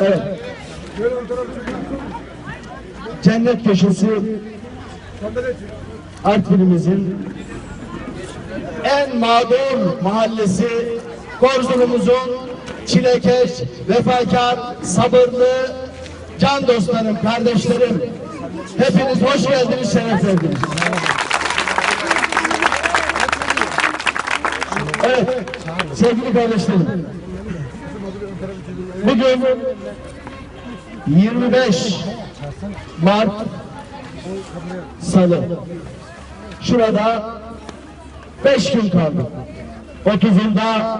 Evet. Cennet köşesi Artvin'imizin en mağdur mahallesi Korzulumuzun çilekeş, vefakar, sabırlı can dostlarım, kardeşlerim. Hepiniz hoş geldiniz, şeref verdiniz. Evet, sevgili kardeşlerim. Bugün 25 Mart Salı. Şurada 5 gün kaldı. 30'unda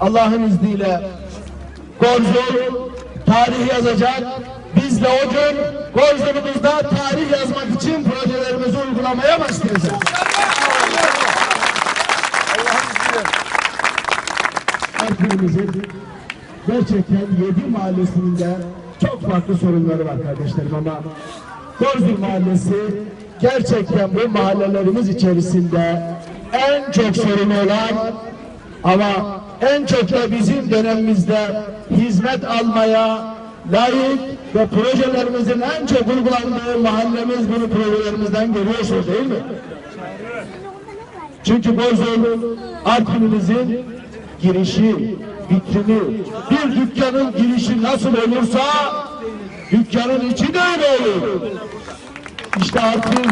Allah'ın izniyle Gorzul tarih yazacak. Biz de o gün Gorzul'umuzda tarih yazmak için projelerimizi uygulamaya başlayacağız. Artvin'imizin gerçekten yedi mahallesinin de çok farklı sorunları var kardeşlerim ama Gorzul Mahallesi gerçekten bu mahallelerimiz içerisinde en çok sorunu olan ama en çok da bizim dönemimizde hizmet almaya layık ve projelerimizin en çok uygulandığı mahallemiz bunu projelerimizden görüyorsunuz değil mi? Çünkü Bozul Artvin'imizin girişi, vitrini, bir dükkanın girişi nasıl olursa dükkanın içi de öyle olur. İşte Artvin,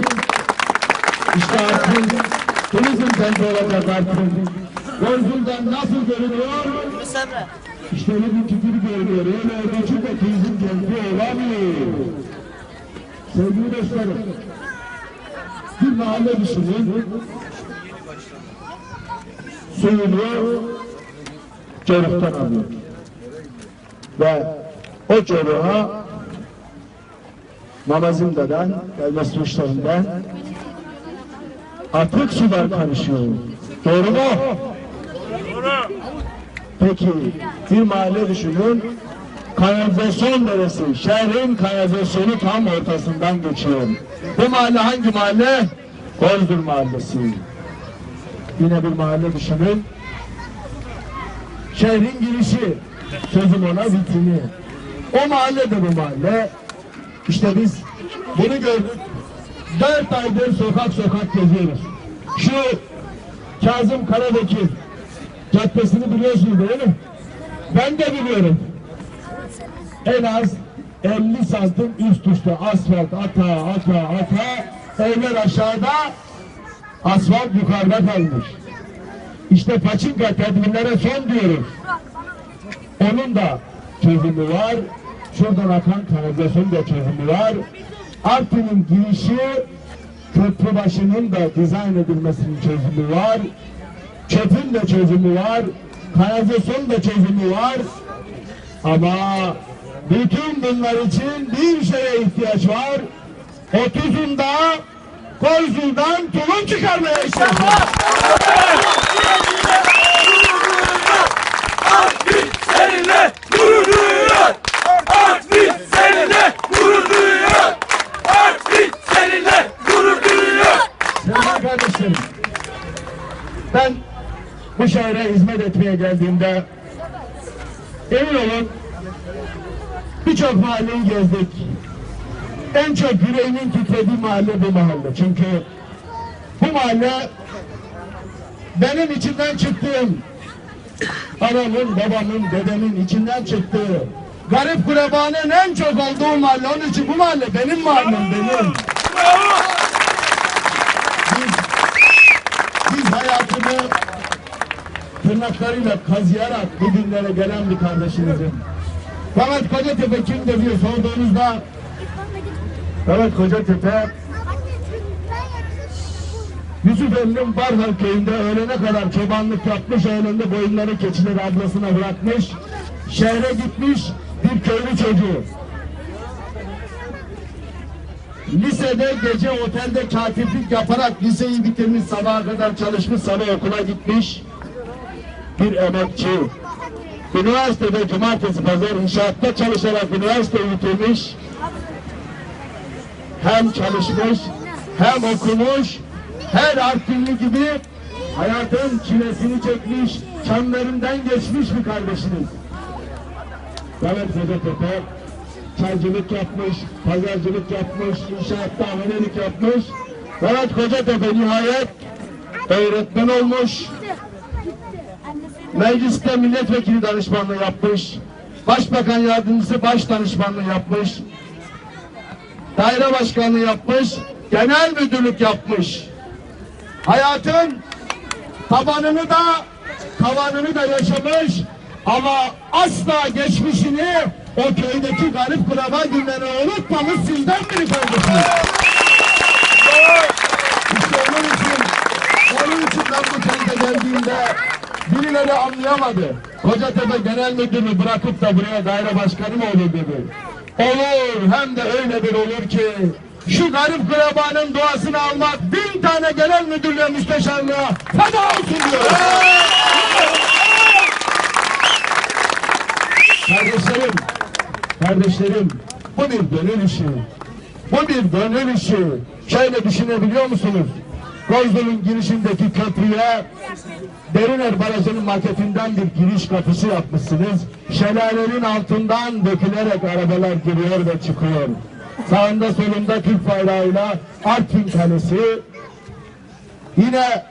işte Artvin, turizm kenti olacak Artvin. Bozul'dan nasıl görünüyor? İşte öyle bir tükür görünüyor. Öyle ölçü de turizm kenti olamıyor. Sevgili dostlarım, bir mahalle düşünün. Suyunu Ceruk'tan alıyor. Ve o Ceruk'a Mamazında'dan, Elmas Tuşları'ndan atık sular karışıyor. Doğru mu? Peki bir mahalle düşünün. Kanalizasyon neresi? Şehrin kanalizasyonu tam ortasından geçiyor. Bu mahalle hangi mahalle? Kozdur Mahallesi. Yine bir mahalle düşünün. Şehrin girişi, sözüm ona vitrini. O mahalle de bu mahalle. İşte biz bunu gördük. Dört aydır sokak sokak geziyoruz. Şu Kazım Karabekir caddesini biliyorsunuz değil mi? Ben de biliyorum. En az 50 santim üst üste asfalt ata ata ata evler aşağıda asfalt yukarıda kalmış. İşte paçinka tedbirlere son diyoruz. Onun da çözümü var. Şuradan akan kanalizasyon da çözümü var. Artvin'in girişi Köprübaşı'nın da dizayn edilmesinin çözümü var. Çöpün de çözümü var. Kanalizasyon da çözümü var. Ama bütün bunlar için bir şeye ihtiyaç var. 30'unda Korzul'dan tulum çıkarmaya ihtiyaç var. Kardeşlerim, ben bu şehre hizmet etmeye geldiğimde emin olun birçok mahalleyi gezdik. En çok yüreğimin titrediği mahalle bu mahalle. Çünkü bu mahalle benim içinden çıktığım anamın, babamın, dedemin içinden çıktığı garip kurebanın en çok olduğu mahalle. Onun için bu mahalle benim mahallem, benim. Biz, biz hayatını tırnaklarıyla kazıyarak bugünlere gelen bir kardeşimizim. Fakat Kocatepe kimdir diye sorduğunuzda Evet Kocatepe Yusuf Emre'nin Barhal köyünde öğlene kadar çobanlık yapmış, öğlende boyunları keçileri ablasına bırakmış, şehre gitmiş bir köylü çocuğu. Lisede gece otelde katiplik yaparak liseyi bitirmiş, sabaha kadar çalışmış, sabah okula gitmiş bir emekçi. Üniversitede cumartesi pazar inşaatta çalışarak üniversiteyi bitirmiş. Hem çalışmış, hem okumuş, her Artvinli gibi hayatın çilesini çekmiş, çamlarından geçmiş bir kardeşiniz. Mehmet Kocatepe çaycılık yapmış, pazarcılık yapmış, inşaatta amelelik yapmış. Mehmet Kocatepe nihayet öğretmen olmuş. Mecliste milletvekili danışmanlığı yapmış. Başbakan yardımcısı baş danışmanlığı yapmış. Daire başkanlığı yapmış. Genel müdürlük yapmış. Hayatın tabanını da tavanını da yaşamış ama asla geçmişini o köydeki garip kuraba günlerini unutmamış sizden biri kardeşim. İşte onun için, onun için ben bu kente geldiğimde birileri anlayamadı. Kocatepe Genel Müdürü bırakıp da buraya daire başkanı mı olur dedi. Olur, hem de öyle bir olur ki şu garip kurabanın duasını almak tane genel müdürlüğe müsteşarlığa feda olsun diyor. Kardeşlerim, kardeşlerim bu bir gönül işi. Bu bir gönül işi. Şöyle düşünebiliyor musunuz? Kozlu'nun girişindeki köprüye Deriner Barajı'nın maketinden bir giriş kapısı yapmışsınız. Şelalenin altından dökülerek arabalar giriyor ve çıkıyor. Sağında solunda Türk bayrağıyla Artvin Kalesi. Yine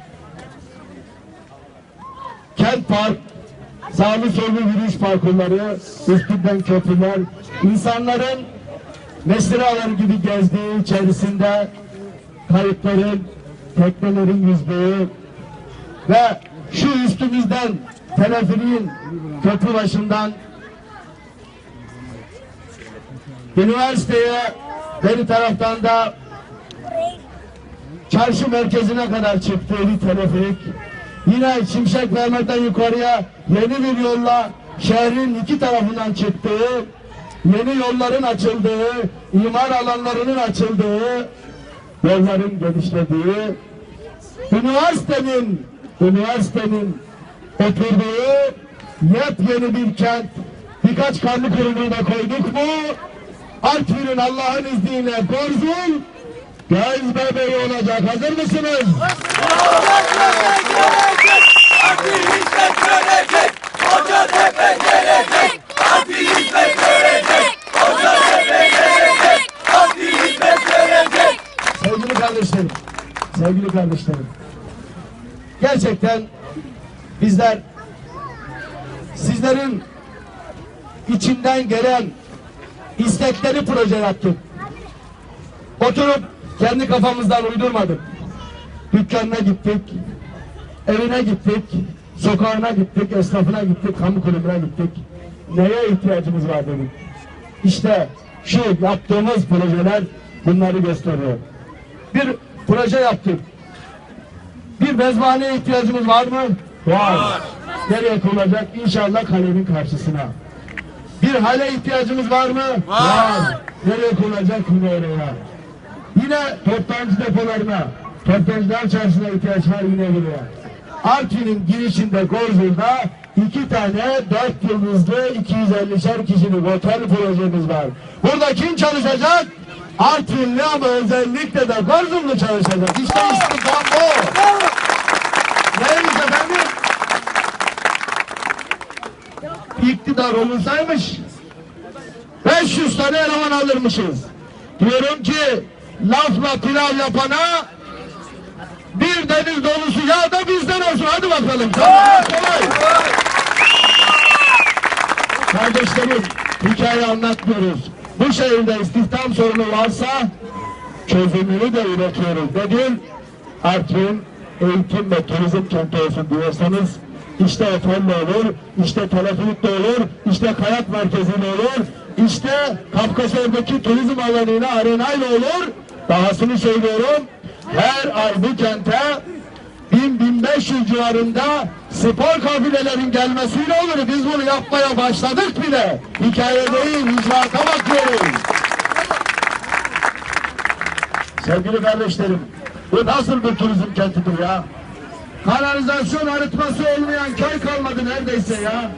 Kent Park, sağlı sollu yürüyüş parkurları, üstünden köprüler, insanların mesiralar gibi gezdiği içerisinde kayıkların, teknelerin yüzdüğü ve şu üstümüzden teleferiğin köprü başından üniversiteye beri taraftan da çarşı merkezine kadar çıktığı bir teleferik. Yine Şimşek Mehmet'ten yukarıya yeni bir yolla şehrin iki tarafından çıktığı, yeni yolların açıldığı, imar alanlarının açıldığı, yolların genişlediği, üniversitenin, üniversitenin oturduğu yepyeni bir kent, birkaç karlı kuruluğu da koyduk mu, Artvin'in Allah'ın izniyle Gorzul, göz bebeği olacak. Hazır mısınız? Sevgili kardeşlerim, sevgili kardeşlerim. Gerçekten bizler sizlerin içinden gelen istekleri proje yaptık. Oturup kendi kafamızdan uydurmadık. Dükkanına gittik, evine gittik, sokağına gittik, esnafına gittik, kamu kurumuna gittik. Neye ihtiyacımız var dedik. İşte şu yaptığımız projeler bunları gösteriyor. Bir proje yaptık. Bir mezbahaneye ihtiyacımız var mı? Var. Nereye kurulacak? İnşallah kalenin karşısına. Bir hale ihtiyacımız var mı? Var. Nereye kurulacak? Yine oraya. Yine toptancı depolarına, toptancılar çarşısına ihtiyaç var yine buraya. Artvin'in girişinde Gorzul'da iki tane dört yıldızlı 250'şer kişilik otel projemiz var. Burada kim çalışacak? Artvinli ama özellikle de Gorzullu çalışacak. İşte istihdam bu. Neymiş efendim? İktidar olunsaymış 500 tane eleman alırmışız. Diyorum ki lafla pilav yapana bir deniz dolusu yağ da bizden olsun. Hadi bakalım. Kardeşlerim hikaye anlatmıyoruz. Bu şehirde istihdam sorunu varsa çözümünü de üretiyoruz. Nedir? Artvin eğitim ve turizm kenti olsun diyorsanız işte otelle olur, işte teleferikle olur, işte kayak merkeziyle olur, işte Kafkasör'deki turizm alanıyla arenayla olur. Dahasını söylüyorum, her ay bu kente 1000-1500 civarında spor kafilelerin gelmesiyle olur. Biz bunu yapmaya başladık bile. Hikaye değil, icraata bakıyoruz. Sevgili kardeşlerim, bu nasıl bir turizm kentidir ya? Kanalizasyon arıtması olmayan köy kalmadı neredeyse ya.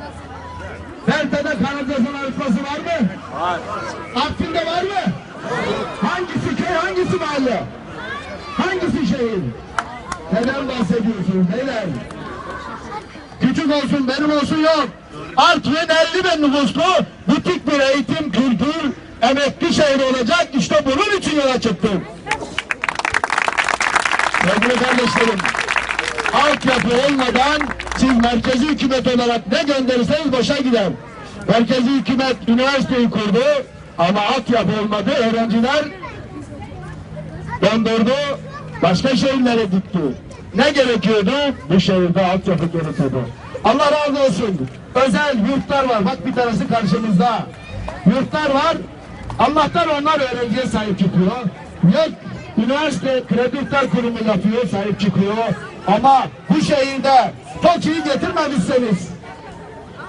Berte'de kanalizasyon arıtması var mı? Var. Artvin'de var mı? Hangisi köy, hangisi mahalle? Hangisi şehir? Neden bahsediyorsunuz beyler? Küçük olsun, benim olsun yok. Artvin 50 bin nüfuslu butik bir eğitim, kültür, emekli şehri olacak. İşte bunun için yola çıktım. Sevgili kardeşlerim, altyapı olmadan siz merkezi hükümet olarak ne gönderirseniz boşa gider. Merkezi hükümet üniversiteyi kurdu ama altyapı olmadı. Öğrenciler dondurdu, başka şehirlere gitti. Ne gerekiyordu? Bu şehirde altyapı gerekiyordu. Allah razı olsun. Özel yurtlar var. Bak bir tanesi karşımızda. Yurtlar var. Allah'tan onlar öğrenciye sahip çıkıyor. Yok üniversite kredi yurtlar kurumu yapıyor, sahip çıkıyor. Ama bu şehirde TOKİ'yi getirmemişseniz,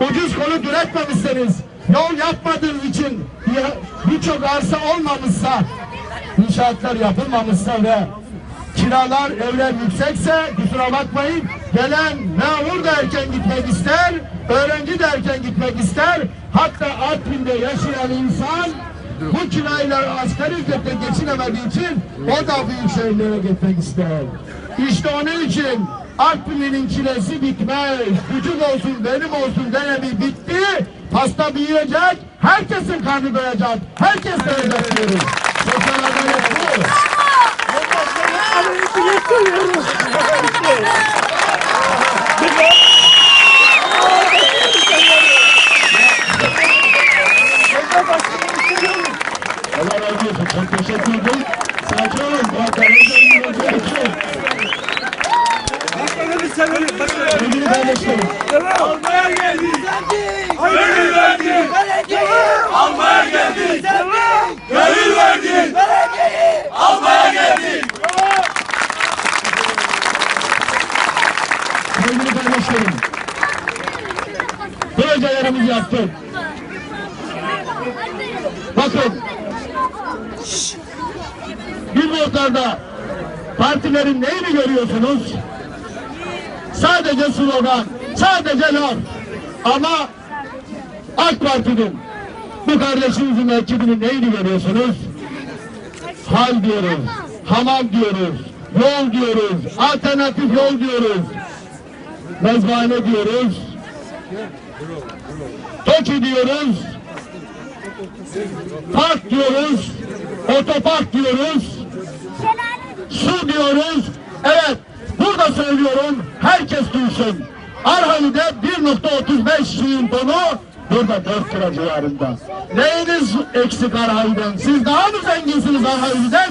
ucuz konut üretmemişseniz, yol yapmadığınız için birçok arsa olmamışsa, inşaatlar yapılmamışsa ve kiralar, evler yüksekse kusura bakmayın gelen memur da erken gitmek ister, öğrenci de erken gitmek ister. Hatta Artvin'de yaşayan insan bu kirayla asgari ücretle geçinemediği için o da büyük şehirlere gitmek ister. İşte onun için Artvin'in çilesi bitmez. Küçük olsun benim olsun denemi bitti. Pasta büyüyecek. Herkesin karnı doyacak. Herkes doyacak diyoruz. Sosyal adalet bu. Allah razı olsun. Çok teşekkür ederim. Sakin olun. Bu televizyonun olduğu için. Sevgili kardeşlerim. Almaya geldik. Gönül verdik. Almaya geldik. Gönül verdik. Almaya geldik. Sevgili kardeşlerim. Projelerimizi yaptık. Bakın. Billboardlarda partilerin neyini görüyorsunuz? Sadece slogan, sadece laf. Ama AK Parti'nin bu kardeşimizin ekibinin neyini görüyorsunuz? Hal diyoruz, hamam diyoruz, yol diyoruz, alternatif yol diyoruz, mezbahane diyoruz, TOKİ diyoruz, park diyoruz, otopark diyoruz, su diyoruz. Evet, burada söylüyorum, herkes duysun. Arhavi'de 1.35 suyun tonu burada 4 lira civarında. Neyiniz eksik Arhavi'den? Siz daha mı zenginsiniz Arhavi'den?